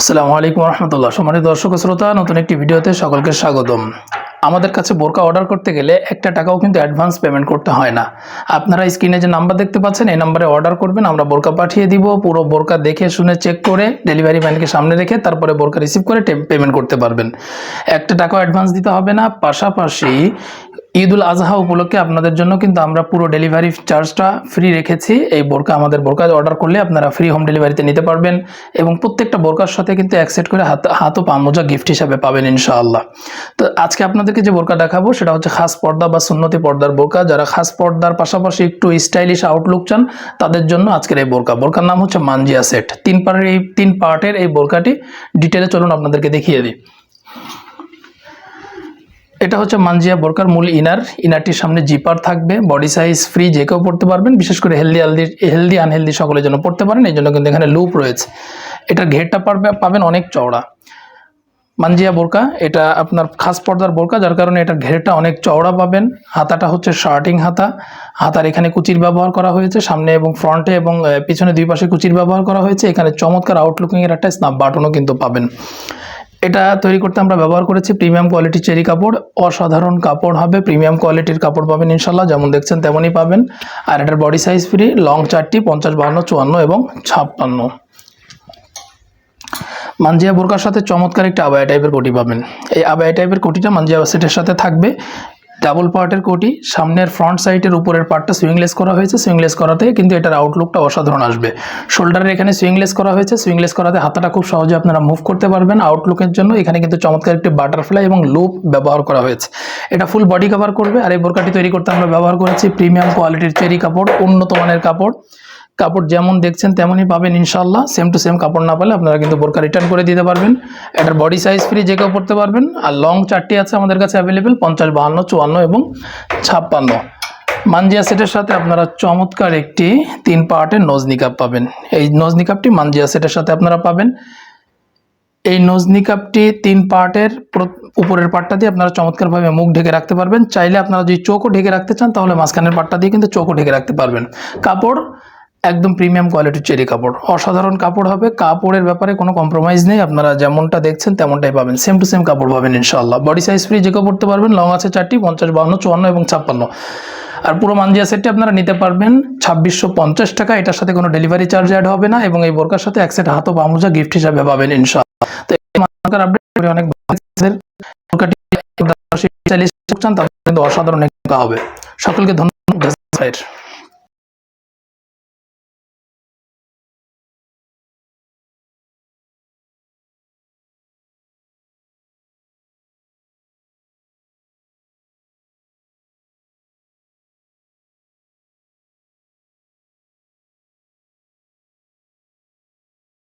আসসালামু আলাইকুম রহমতুল্লাহ। সম্মানিত দর্শক শ্রোতা, নতুন একটি ভিডিওতে সকলকে স্বাগতম। আমাদের কাছে বোরকা অর্ডার করতে গেলে একটা টাকাও কিন্তু অ্যাডভান্স পেমেন্ট করতে হয় না। আপনারা স্ক্রিনে যে নাম্বার দেখতে পাচ্ছেন, এই নাম্বারে অর্ডার করবেন, আমরা বোরকা পাঠিয়ে দিব। পুরো বোরকা দেখে শুনে চেক করে ডেলিভারি ম্যানকে সামনে রেখে তারপরে বোরকা রিসিভ করে পেমেন্ট করতে পারবেন। একটা টাকাও অ্যাডভান্স দিতে হবে না। পাশাপাশি ঈদ উল আজহা উপলক্ষে আপনাদের জন্য কিন্তু আমরা পুরো ডেলিভারি চার্জটা ফ্রি রেখেছি। এই বোরকা আমাদের বোরকা অর্ডার করলে আপনারা ফ্রি হোম ডেলিভারিতে নিতে পারবেন এবং প্রত্যেকটা বোরকার সাথে কিন্তু এক সেট করে হাত হাত ও পামোজা গিফট হিসাবে পাবেন ইনশাআল্লাহ। তো আজকে আপনাদেরকে যে বোরকা দেখাবো সেটা হচ্ছে খাস পর্দা বা সুন্নতি পর্দার বোরকা। যারা খাস পর্দার পাশাপাশি একটু স্টাইলিশ আউটলুক চান, তাদের জন্য আজকের এই বোরকা। বোরকার নাম হচ্ছে মানজিয়া সেট তিন পার্টের এই, তিন পার্টের এই বোরকাটি ডিটেলে চলুন আপনাদেরকে দেখিয়ে দিই। এটা হচ্ছে মানজিয়া বোরকার মূল ইনার। ইনারটির সামনে জিপার থাকবে, বডি সাইজ ফ্রি যে কেউ পড়তে পারবেন, বিশেষ করে হেলদি হেলদি হেলদি আনহেলদি সকলের জন্য পড়তে পারেন, এই জন্য কিন্তু এখানে লুপ রয়েছে। এটার ঘেরটা পারবে, পাবেন অনেক চওড়া। মানজিয়া বোরকা, এটা আপনার খাস পর্দার বোরকা, যার কারণে এটার ঘেরটা অনেক চওড়া পাবেন। হাতাটা হচ্ছে শার্টিং হাতা। হাতার এখানে কুচির ব্যবহার করা হয়েছে, সামনে এবং ফ্রন্টে এবং পিছনে দুই পাশে কুচির ব্যবহার করা হয়েছে। এখানে চমৎকার আউটলুকিংয়ের একটা স্ন্যাপ বাটনও কিন্তু পাবেন। এটা তৈরি করতে আমরা ব্যবহার করেছি প্রিমিয়াম কোয়ালিটির চেরি কাপড়। অসাধারণ কাপড় হবে প্রিমিয়াম কোয়ালিটির কাপড় পাবেন ইনশাল্লাহ, যেমন দেখছেন তেমনই পাবেন। আর এটার বডি সাইজ ফ্রি লং চারটি, পঞ্চাশ, বাহান্ন, চুয়ান্ন এবং ছাপ্পান্ন। মানজিয়া বোরকার সাথে চমৎকার একটা আবায়া টাইপের কোটি পাবেন। এই আবায়া টাইপের কোটিটা মানজিয়া সেটের সাথে থাকবে। ডাবল পার্টের কোটি, সামনের ফ্রন্ট সাইডের উপরের পার্টটা সুইংলেস করা হয়েছে সুইংলেস করাতে কিন্তু এটার আউটলুকটা অসাধারণ আসবে। শোল্ডারের এখানে সুইংলেস করা হয়েছে সুইংলেস করাতে হাতাটা খুব সহজে আপনারা মুভ করতে পারবেন। আউটলুকের জন্য এখানে কিন্তু চমৎকার একটি বাটারফ্লাই এবং লুপ ব্যবহার করা হয়েছে। এটা ফুল বডি কভার করবে, আর এই বোরকাটি তৈরি করতে আমরা ব্যবহার করেছি প্রিমিয়াম কোয়ালিটির চেরি কাপড়, উন্নত মানের কাপড়। কাপড় যেমন দেখছেন তেমনই পাবেন ইনশাল্লাহ সেম টু সেম কাপড় না পেলে আপনারা কিন্তু বোরকা রিটার্ন করে দিতে পারবেন। এটার বডি সাইজ ফ্রি যে কেউ পড়তে পারবেন। আর লং চারটি আছে আমাদের কাছে অ্যাভেলেবেল পঞ্চাশ, বাহান্ন, চুয়ান্ন এবং ছাপ্পান্ন। মানজিয়া সেটের সাথে আপনারা চমৎকার একটি তিন পার্টের নোজ নিকাপ পাবেন। এই নোজ নিকাপটি মানজিয়া সেটের সাথে আপনারা পাবেন। এই নোজ নিকাপটি তিন পার্টের উপরের পার্টটা দিয়ে আপনারা চমৎকারভাবে মুখ ঢেকে রাখতে পারবেন। চাইলে আপনারা যদি চোখও ঢেকে রাখতে চান, তাহলে মাঝখানের পার্টটা দিয়ে কিন্তু চোখও ঢেকে রাখতে পারবেন। কাপড় একদম প্রিমিয়াম কোয়ালিটির চেরি কাপড়। অসাধারণ কাপড় হবে, কাপড়ের ব্যাপারে কোনো কম্প্রোমাইজ নেই, আপনারা যেমনটা দেখছেন তেমনটাই পাবেন। সেম টু সেম কাপড় পাবেন ইনশাআল্লাহ। বডি সাইজ ফ্রি যে কেউ পড়তে পারবেন লং আছে চারটি, পঞ্চাশ বাহান্ন চুয়ান্ন এবং ছাপ্পান্ন। আর পুরো মানজিয়া সেটটি আপনারা নিতে পারবেন ছাব্বিশশো পঞ্চাশ টাকা। এটার সাথে কোনো ডেলিভারি চার্জ অ্যাড হবে না এবং এই বোরকার সাথে এক সেট হাত বামুজা গিফট হিসাবে পাবেন ইনশাআল্লাহ। তো এই আপডেট অনেক বোরকাটি অসাধারণ হবে। সকলকে ধন্যবাদ